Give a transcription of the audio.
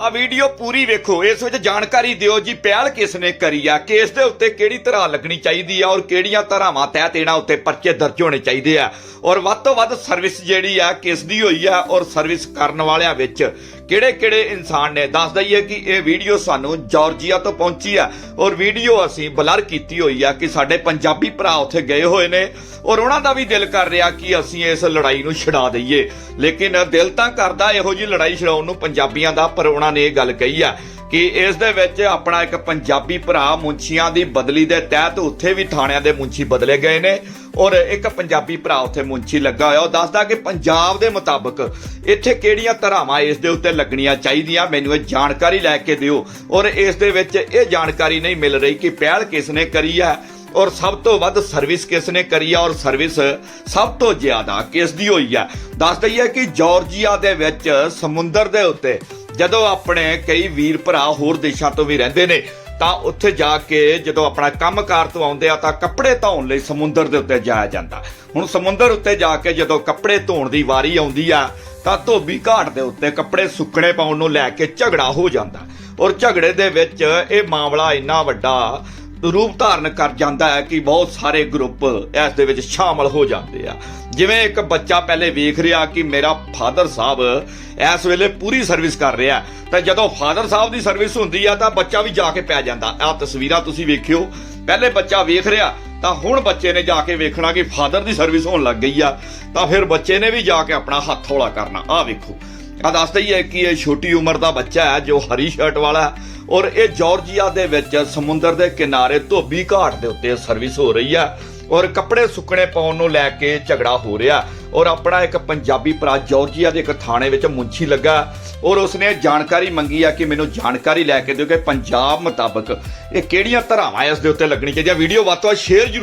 ਆ ਵੀਡੀਓ ਪੂਰੀ ਵੇਖੋ, ਇਸ ਵਿੱਚ ਜਾਣਕਾਰੀ ਦਿਓ ਜੀ ਪਹਿਲ ਕਿਸ ਨੇ ਕਰੀ ਆ, ਕੇਸ ਦੇ ਉੱਤੇ ਕਿਹੜੀ ਤਰ੍ਹਾਂ ਲੱਗਣੀ ਚਾਹੀਦੀ ਆ ਔਰ ਕਿਹੜੀਆਂ ਧਾਰਾਵਾਂ ਤਹਿਤ ਇਹਨਾਂ ਉੱਤੇ ਪਰਚੇ ਦਰਜ ਹੋਣੇ ਚਾਹੀਦੇ ਆ। ਔਰ ਵੱਧ ਤੋਂ ਵੱਧ ਸਰਵਿਸ ਜਿਹੜੀ ਆ ਕਿਸ ਦੀ ਹੋਈ ਆ ਔਰ ਸਰਵਿਸ ਕਰਨ ਵਾਲਿਆਂ ਵਿੱਚ ਕਿਹੜੇ ਕਿਹੜੇ ਇਨਸਾਨ ਨੇ? ਦੱਸ ਦਈਏ ਕਿ ਇਹ ਵੀਡੀਓ ਸਾਨੂੰ ਜਾਰਜੀਆ ਤੋਂ ਪਹੁੰਚੀ ਆ ਔਰ ਵੀਡੀਓ ਅਸੀਂ ਬਲਰ ਕੀਤੀ ਹੋਈ ਆ ਕਿ ਸਾਡੇ ਪੰਜਾਬੀ ਭਰਾ ਉੱਥੇ ਗਏ ਹੋਏ ਨੇ ਔਰ ਉਹਨਾਂ ਦਾ ਵੀ ਦਿਲ ਕਰ ਰਿਹਾ ਕਿ ਅਸੀਂ ਇਸ ਲੜਾਈ ਨੂੰ ਛਡਾ ਦਈਏ। ਲੇਕਿਨ ਦਿਲ ਤਾਂ ਕਰਦਾ ਇਹੋ ਜੀ ਲੜਾਈ ਛਡਾਉਣ ਨੂੰ ਪੰਜਾਬੀਆਂ ਦਾ, ਪਰ ਉਹਨਾਂ ਨੇ ਇਹ ਗੱਲ ਕਹੀ ਆ ਕਿ ਇਸ ਦੇ ਵਿੱਚ ਆਪਣਾ ਇੱਕ ਪੰਜਾਬੀ ਭਰਾ ਮੁੰਸ਼ੀਆਂ ਦੀ ਬਦਲੀ ਦੇ ਤਹਿਤ ਉੱਥੇ ਵੀ ਥਾਣਿਆਂ ਦੇ ਮੁੰਸ਼ੀ ਬਦਲੇ ਗਏ ਨੇ ਔਰ ਇੱਕ ਪੰਜਾਬੀ ਭਰਾ ਉੱਥੇ ਮੁੰਸ਼ੀ ਲੱਗਾ ਹੋਇਆ, ਉਹ ਦੱਸਦਾ ਕਿ ਪੰਜਾਬ ਦੇ ਮੁਤਾਬਕ ਇੱਥੇ ਕਿਹੜੀਆਂ ਧਰਾਵਾਂ ਇਸ ਦੇ ਉੱਤੇ ਲੱਗਣੀਆਂ ਚਾਹੀਦੀਆਂ? ਮੈਨੂੰ ਇਹ ਜਾਣਕਾਰੀ ਲੈ ਕੇ ਦਿਓ। ਔਰ ਇਸ ਦੇ ਵਿੱਚ ਇਹ ਜਾਣਕਾਰੀ ਨਹੀਂ ਮਿਲ ਰਹੀ ਕਿ ਪਹਿਲ ਕਿਸ ਨੇ ਕਰੀ ਹੈ, ਔਰ ਸਭ ਤੋਂ ਵੱਧ ਸਰਵਿਸ ਕਿਸ ਨੇ ਕਰੀ ਆ ਔਰ ਸਰਵਿਸ ਸਭ ਤੋਂ ਜ਼ਿਆਦਾ ਕਿਸ ਦੀ ਹੋਈ ਆ ਦੱਸ ਦਈਏ ਕਿ ਜਾਰਜੀਆ ਦੇ ਵਿੱਚ ਸਮੁੰਦਰ ਦੇ ਉੱਤੇ ਜਦੋਂ ਆਪਣੇ ਕਈ ਵੀਰ ਭਰਾ ਹੋਰ ਦੇਸ਼ਾਂ ਤੋਂ ਵੀ ਰਹਿੰਦੇ ਨੇ ਤਾਂ ਉੱਥੇ ਜਾ ਕੇ ਜਦੋਂ ਆਪਣਾ ਕੰਮਕਾਰ ਤੋਂ ਆਉਂਦੇ ਆ ਤਾਂ ਕੱਪੜੇ ਧੋਣ ਲਈ ਸਮੁੰਦਰ ਦੇ ਉੱਤੇ ਜਾਇਆ ਜਾਂਦਾ। ਹੁਣ ਸਮੁੰਦਰ ਉੱਤੇ ਜਾ ਕੇ ਜਦੋਂ ਕੱਪੜੇ ਧੋਣ ਦੀ ਵਾਰੀ ਆਉਂਦੀ ਆ, ਤਾਂ ਧੋਬੀ ਘਾਟ ਦੇ ਉੱਤੇ ਕੱਪੜੇ ਸੁੱਕਣੇ ਪਾਉਣ ਨੂੰ ਲੈ ਕੇ ਝਗੜਾ ਹੋ ਜਾਂਦਾ। ਔਰ ਝਗੜੇ ਦੇ ਵਿੱਚ ਇਹ ਮਾਮਲਾ ਇੰਨਾ ਵੱਡਾ ਰੂਪ ਧਾਰਨ ਕਰ ਜਾਂਦਾ ਹੈ ਕਿ ਬਹੁਤ ਸਾਰੇ ਗਰੁੱਪ ਇਸ ਦੇ ਵਿੱਚ ਸ਼ਾਮਲ ਹੋ ਜਾਂਦੇ ਆ। ਜਿਵੇਂ ਇੱਕ ਬੱਚਾ ਪਹਿਲੇ ਵੇਖ ਰਿਹਾ ਕਿ ਮੇਰਾ ਫਾਦਰ ਸਾਹਿਬ ਇਸ ਵੇਲੇ ਪੂਰੀ ਸਰਵਿਸ ਕਰ ਰਿਹਾ ਤਾਂ ਜਦੋਂ ਫਾਦਰ ਸਾਹਿਬ ਦੀ ਸਰਵਿਸ ਹੁੰਦੀ ਆ ਤਾਂ ਬੱਚਾ ਵੀ ਜਾ ਕੇ ਪੈ ਜਾਂਦਾ। ਆ ਤਸਵੀਰਾਂ ਤੁਸੀਂ ਵੇਖਿਓ। ਪਹਿਲੇ ਬੱਚਾ ਵੇਖ ਰਿਹਾ, ਤਾਂ ਹੁਣ ਬੱਚੇ ਨੇ ਜਾ ਕੇ ਵੇਖਣਾ ਕਿ ਫਾਦਰ ਦੀ ਸਰਵਿਸ ਹੋਣ ਲੱਗ ਗਈ ਆ, ਤਾਂ ਫਿਰ ਬੱਚੇ ਨੇ ਵੀ ਜਾ ਕੇ ਆਪਣਾ ਹੱਥ ਹੌਲਾ ਕਰਨਾ। ਆ ਵੇਖੋ। ਆ ਦੱਸਦਾ ਹੀ ਹੈ ਕਿ ਇਹ ਛੋਟੀ ਉਮਰ ਦਾ ਬੱਚਾ ਹੈ ਜੋ ਹਰੀ ਸ਼ਰਟ ਵਾਲਾ ਔਰ ਇਹ ਜਾਰਜੀਆ ਦੇ ਵਿੱਚ ਸਮੁੰਦਰ ਦੇ ਕਿਨਾਰੇ ਧੋਬੀ ਘਾਟ ਦੇ ਉੱਤੇ ਸਰਵਿਸ ਹੋ ਰਹੀ ਹੈ ਔਰ ਕੱਪੜੇ ਸੁੱਕਣੇ ਪਾਉਣ ਨੂੰ ਲੈ ਕੇ ਝਗੜਾ ਹੋ ਰਿਹਾ ਔਰ ਆਪਣਾ ਇੱਕ ਪੰਜਾਬੀ ਭਰਾ ਜਾਰਜੀਆ ਦੇ ਇੱਕ ਥਾਣੇ ਵਿੱਚ ਮੁੰਛੀ ਲੱਗਾ ਔਰ ਉਸਨੇ ਜਾਣਕਾਰੀ ਮੰਗੀ ਆ ਕਿ ਮੈਨੂੰ ਜਾਣਕਾਰੀ ਲੈ ਕੇ ਦਿਓ ਕਿ ਪੰਜਾਬ ਮੁਤਾਬਕ ਇਹ ਕਿਹੜੀਆਂ ਧਰਾਵਾਂ ਇਸ ਦੇ ਉੱਤੇ ਲੱਗਣੀ ਚਾਹੀਦੀਆਂ। ਵੀਡੀਓ ਵੱਧ ਤੋਂ ਵੱਧ ਸ਼ੇਅਰ